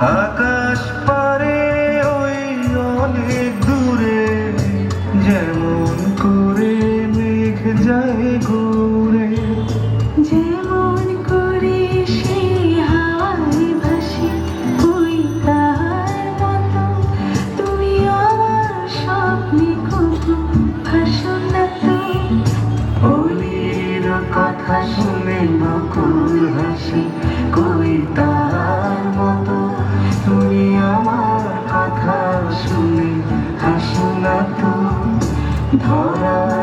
আকাশ পারে ওই অনেক দূরে যেমন করে মেঘ যায় ঘুরে। যেমন করে সে হাওয়ায় ভাসে ওই তাহার মতো। তুমি আমার স্বপ্নে কখনো ভাসো না তো? অলির কথা শুনে নকুল হাসি কবিতার মতো? 你跑啊